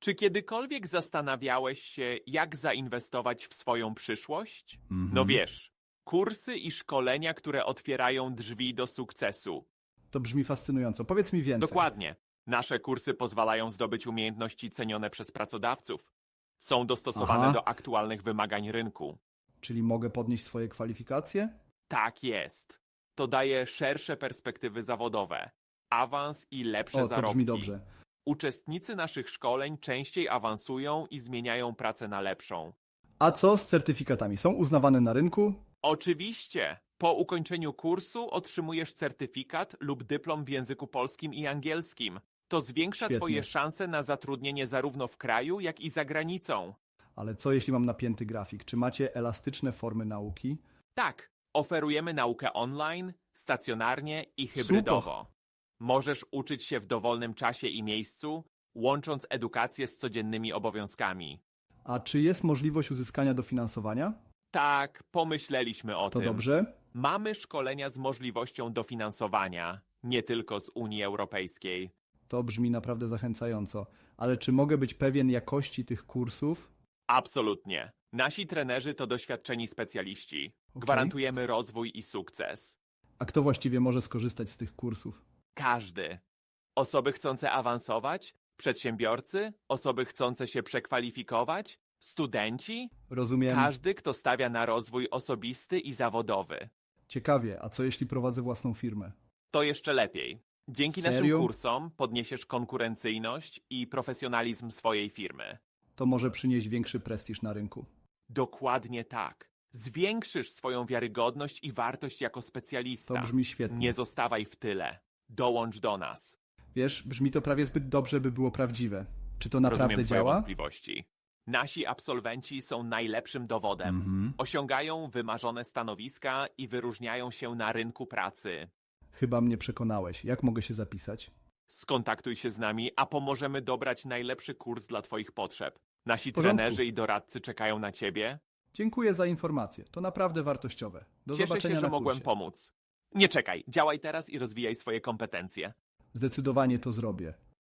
Czy kiedykolwiek zastanawiałeś się, jak zainwestować w swoją przyszłość? Mhm. No wiesz, kursy i szkolenia, które otwierają drzwi do sukcesu. To brzmi fascynująco. Powiedz mi więcej. Dokładnie. Nasze kursy pozwalają zdobyć umiejętności cenione przez pracodawców. Są dostosowane Aha. do aktualnych wymagań rynku. Czyli mogę podnieść swoje kwalifikacje? Tak jest. To daje szersze perspektywy zawodowe, awans i lepsze O, to zarobki. brzmi dobrze. Uczestnicy naszych szkoleń częściej awansują i zmieniają pracę na lepszą. A co z certyfikatami? Są uznawane na rynku? Oczywiście, po ukończeniu kursu otrzymujesz certyfikat lub dyplom w języku polskim i angielskim. To zwiększa Świetnie. Twoje szanse na zatrudnienie zarówno w kraju, jak i za granicą. Ale co jeśli mam napięty grafik? Czy macie elastyczne formy nauki? Tak, oferujemy naukę online, stacjonarnie i hybrydowo. Możesz uczyć się w dowolnym czasie i miejscu, łącząc edukację z codziennymi obowiązkami. A czy jest możliwość uzyskania dofinansowania? Tak, pomyśleliśmy o To tym. dobrze. Mamy szkolenia z możliwością dofinansowania, nie tylko z Unii Europejskiej. To brzmi naprawdę zachęcająco. Ale czy mogę być pewien jakości tych kursów? Absolutnie. Nasi trenerzy to doświadczeni specjaliści. Okej. Gwarantujemy rozwój i sukces. A kto właściwie może skorzystać z tych kursów? Każdy. Osoby chcące awansować, przedsiębiorcy, osoby chcące się przekwalifikować, studenci, Rozumiem. każdy, kto stawia na rozwój osobisty i zawodowy. Ciekawie, a co jeśli prowadzę własną firmę? To jeszcze lepiej. Dzięki naszym Serio? kursom podniesiesz konkurencyjność i profesjonalizm swojej firmy. To może przynieść większy prestiż na rynku. Dokładnie tak. Zwiększysz swoją wiarygodność i wartość jako To specjalista. brzmi świetnie. Nie zostawaj w tyle. Dołącz do nas. Wiesz, brzmi to prawie zbyt dobrze, by było prawdziwe. Czy to naprawdę Rozumiem twoje działa? wątpliwości. Nasi absolwenci są najlepszym dowodem. Mhm. Osiągają wymarzone stanowiska i wyróżniają się na rynku pracy. Chyba mnie przekonałeś. Jak mogę się zapisać? Skontaktuj się z nami, a pomożemy dobrać najlepszy kurs dla Twoich potrzeb. Nasi porządku. trenerzy i doradcy czekają na Ciebie. Dziękuję za informacje. To naprawdę wartościowe. Do Cieszę zobaczenia się, że na mogłem kursie. pomóc. Nie czekaj, działaj teraz i rozwijaj swoje kompetencje. Zdecydowanie to zrobię.